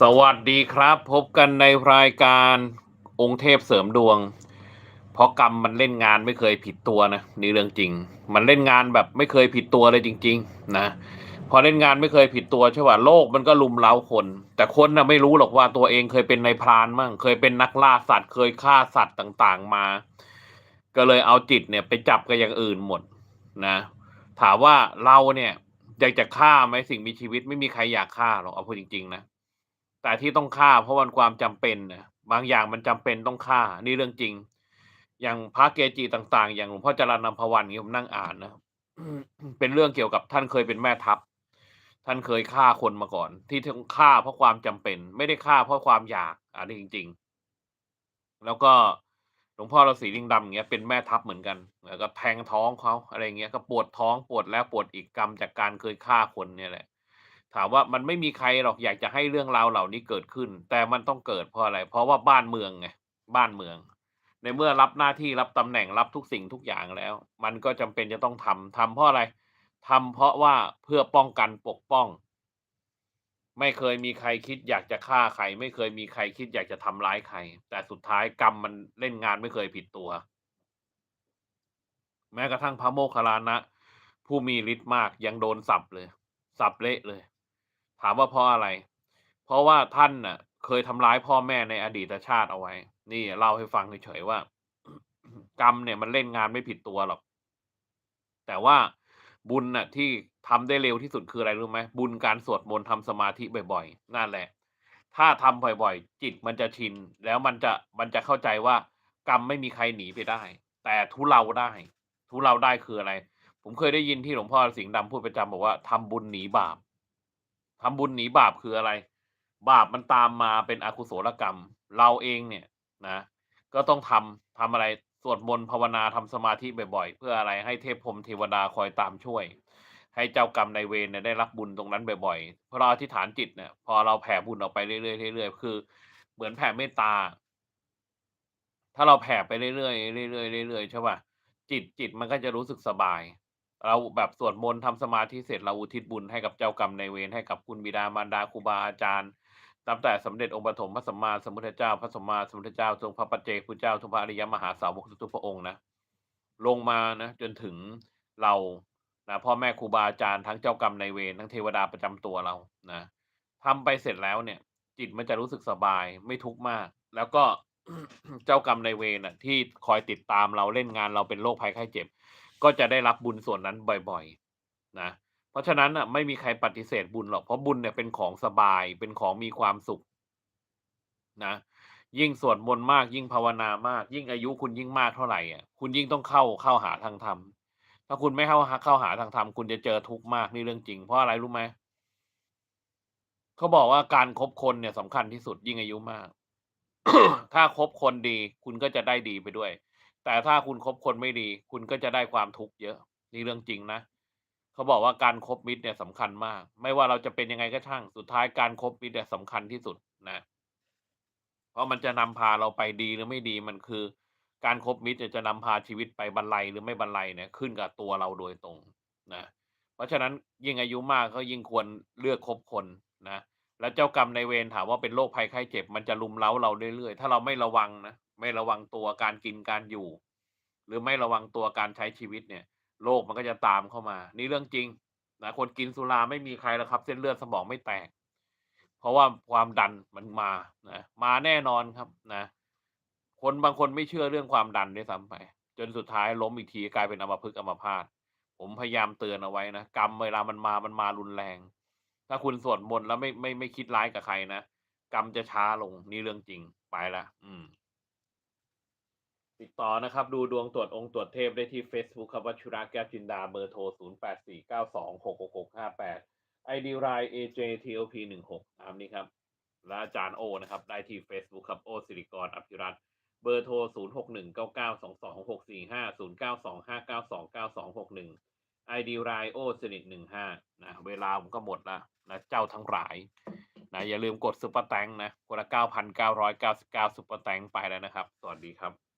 สวัสดีครับ พบกันในรายการองค์เทพเสริมดวง เพราะกรรมมันเล่นงานไม่เคยผิดตัวนะนี่เรื่องจริง มันเล่นงานแบบไม่เคยผิดตัวเลยจริง ๆ นะพอเล่นงานไม่เคยผิดตัวใช่ป่ะโลกมันก็ลุมเล้าคน แต่คนนะไม่รู้หรอกว่าตัวเองเคยเป็นนายพรานมั่งเคยเป็นนักล่าสัตว์ เคยฆ่าสัตว์ต่างๆมา ก็เลยเอาจิตเนี่ยไปจับกับอย่างอื่นหมดนะ ถามว่าเราเนี่ยอยากจะฆ่าไหมสิ่งมีชีวิตไม่มีใครอยากฆ่าหรอกเอาพูดจริงๆนะ แต่ที่ต้องฆ่าเพราะมันความจำเป็นนะบางอย่างมันจำเป็นต้องฆ่า นี่เรื่องจริง อย่างพระเกจิต่าง ๆ อย่างหลวงพ่อจรัญนำพวันนี้ผมนั่งอ่านนะเป็นเรื่องเกี่ยวกับท่านเคยเป็นแม่ทัพ ท่านเคยฆ่าคนมาก่อน ที่ต้องฆ่าเพราะความจำเป็น ไม่ได้ฆ่าเพราะความอยากอันนี้จริง ๆ แล้วก็หลวงพ่อฤาษีลิงดำอย่างเงี้ยเป็นแม่ทัพเหมือนกัน แล้วก็แทงท้องเขาอะไรเงี้ยก็ปวดท้องปวดแล้วปวดอีกกรรมจากการเคยฆ่าคนเนี่ยแหละ ถามว่ามันไม่มีใครหรอกอยากจะให้เรื่องราวเหล่านี้เกิดขึ้น แต่มันต้องเกิดเพราะอะไร เพราะว่าบ้านเมืองไงบ้านเมือง ในเมื่อรับหน้าที่รับตำแหน่งรับทุกสิ่งทุกอย่างแล้ว มันก็จำเป็นจะต้องทำทำเพราะอะไรทำเพราะว่าเพื่อป้องกันปกป้อง ไม่เคยมีใครคิดอยากจะฆ่าใคร ไม่เคยมีใครคิดอยากจะทำร้ายใคร แต่สุดท้ายกรรมมันเล่นงานไม่เคยผิดตัว แม้กระทั่งพระโมคคัลลานะ ผู้มีฤทธิ์มากยังโดนสับเลย สับเละเลย ถามว่าเพราะอะไร เพราะว่าท่านน่ะ เคยทำร้ายพ่อแม่ในอดีตชาติเอาไว้ นี่เล่าให้ฟังเฉยๆว่า กรรมเนี่ยมันเล่นงานไม่ผิดตัวหรอก แต่ว่าบุญน่ะ ที่ทำได้เร็วที่สุดคืออะไรรู้ไหมบุญการสวดมนต์ทำสมาธิบ่อยๆนั่นแหละ ถ้าทำบ่อยๆ จิตมันจะชิน แล้วมันจะมันจะเข้าใจว่า กรรมไม่มีใครหนีไปได้ แต่ทุเลาได้ ทุเลาได้คืออะไร ผมเคยได้ยินที่หลวงพ่อสิงห์ดำพูดประจำบอกว่าทำบุญหนีบาป ทำบุญหนีบาปคืออะไร บาปมันตามมาเป็นอกุศลกรรม เราเองเนี่ยนะก็ต้องทำทำอะไรสวดมนต์ภาวนาทำสมาธิบ่อยๆ เพื่ออะไรให้เทพพรมเทวดาคอยตามช่วย ให้เจ้ากรรมนายเวรเนี่ยได้รับบุญตรงนั้นบ่อยๆพราะเราอธิษฐานจิตเนี่ยพอเราแผ่บุญออกไปเรื่อยๆเรื่อยๆคือ เหมือนแผ่เมตตา ถ้าเราแผ่ไปเรื่อยๆเรื่อยๆเรื่อยๆใช่ป่ะจิตจิตมันก็จะรู้สึกสบาย เราแบบสวดมนต์ทำสมาธิเสร็จเราอุทิศบุญให้กับเจ้ากรรมนายเวรให้กับคุณบิดามารดาครูบาอาจารย์ตั้งแต่สมเด็จองค์ปฐมพระสัมมาสัมพุทธเจ้า พระสัมมาสัมพุทธเจ้าทรงพระปัจเจกพุทธเจ้าทุกพระอริยมหาสาวกทุกพระองค์นะลงมานะจนถึงเรานะพ่อแม่ครูบาอาจารย์ทั้งเจ้ากรรมนายเวรทั้งเทวดาประจำตัวเรานะทำไปเสร็จแล้วเนี่ย จิตมันจะรู้สึกสบายไม่ทุกข์มาก แล้วก็ เจ้ากรรมนายเวรน่ะ ที่คอยติดตามเราเล่นงานเราเป็นโรคภัยไข้เจ็บ ก็จะได้รับบุญส่วนนั้นบ่อยๆ นะ เพราะฉะนั้นอะไม่มีใครปฏิเสธบุญหรอกเพราะบุญเนี่ยเป็นของสบายเป็นของมีความสุข นะ ยิ่งสวดมนต์มาก ยิ่งภาวนามาก ยิ่งอายุคุณยิ่งมากเท่าไหร่อะคุณยิ่งต้องเข้าเข้าหาทางธรรมถ้าคุณไม่เข้าหาเข้าหาทางธรรมคุณจะเจอทุกข์มากนี่เรื่องจริงเพราะอะไรรู้ไหมเขาบอกว่าการคบคนเนี่ยสำคัญที่สุดยิ่งอายุมาก ถ้าคบคนดี คุณก็จะได้ดีไปด้วย แต่ถ้าคุณคบคนไม่ดี คุณก็จะได้ความทุกข์เยอะ นี่เรื่องจริงนะ เขาบอกว่าการคบมิตรเนี่ยสำคัญมาก ไม่ว่าเราจะเป็นยังไงก็ช่าง สุดท้ายการคบมิตรเนี่ยสำคัญที่สุดนะ เพราะมันจะนำพาเราไปดีหรือไม่ดีมันคือ การคบมิตรจะนำพาชีวิตไปบรรลัยหรือไม่บรรลัยเนี่ยขึ้นกับตัวเราโดยตรงนะ เพราะฉะนั้นยิ่งอายุมากก็ยิ่งควรเลือกคบคนนะ แล้วเจ้ากรรมในเวรถามว่าเป็นโรคภัยไข้เจ็บ มันจะลุมเล้าเราเรื่อยๆ ถ้าเราไม่ระวังนะไม่ระวังตัวการกินการอยู่ หรือไม่ระวังตัวการใช้ชีวิตเนี่ยโรคมันก็จะตามเข้ามา นี่เรื่องจริงนะคนกินสุราไม่มีใครแล้วครับ เส้นเลือดสมองไม่แตก เพราะว่าความดันมันมานะมาแน่นอนครับนะ คนบางคนไม่เชื่อเรื่องความดันด้วยซ้ำไป จนสุดท้ายล้มอีกทีกลายเป็นอัมพฤกษ์อัมพาตผมพยายามเตือนเอาไว้นะกรรมเวลามันมามันมารุนแรง ถ้าคุณสวดมนต์แล้วไม่ไม่ไม่คิดร้ายกับใครนะกรรมจะช้าลงนี่เรื่องจริงไปละอืม ติดต่อนะครับ ดูดวงตรวจองค์ตรวจเทพได้ที่ Facebook ครับวัชุระแก้วจินดาเบอร์โทร 0 8 4 9 2 6 6 6 5 8 ID ราย AJTLP 1 6 ตามนี้ครับ และอาจารย์โอนะครับ ได้ที่ Facebook ครับโอสิริกรอภิรัตเบอร์โทร 06199226450925929261 ไอดีไรโอสนิทหนึ่งห้านะเวลาผมก็หมดละนะเจ้าทั้งหลายนะอย่าลืมกดซุปเปอร์แตงนะคนละเก้าพันเก้าร้อยเก้าสิบเก้าซุปเปอร์แตงไปแล้วนะครับ สวัสดีครับ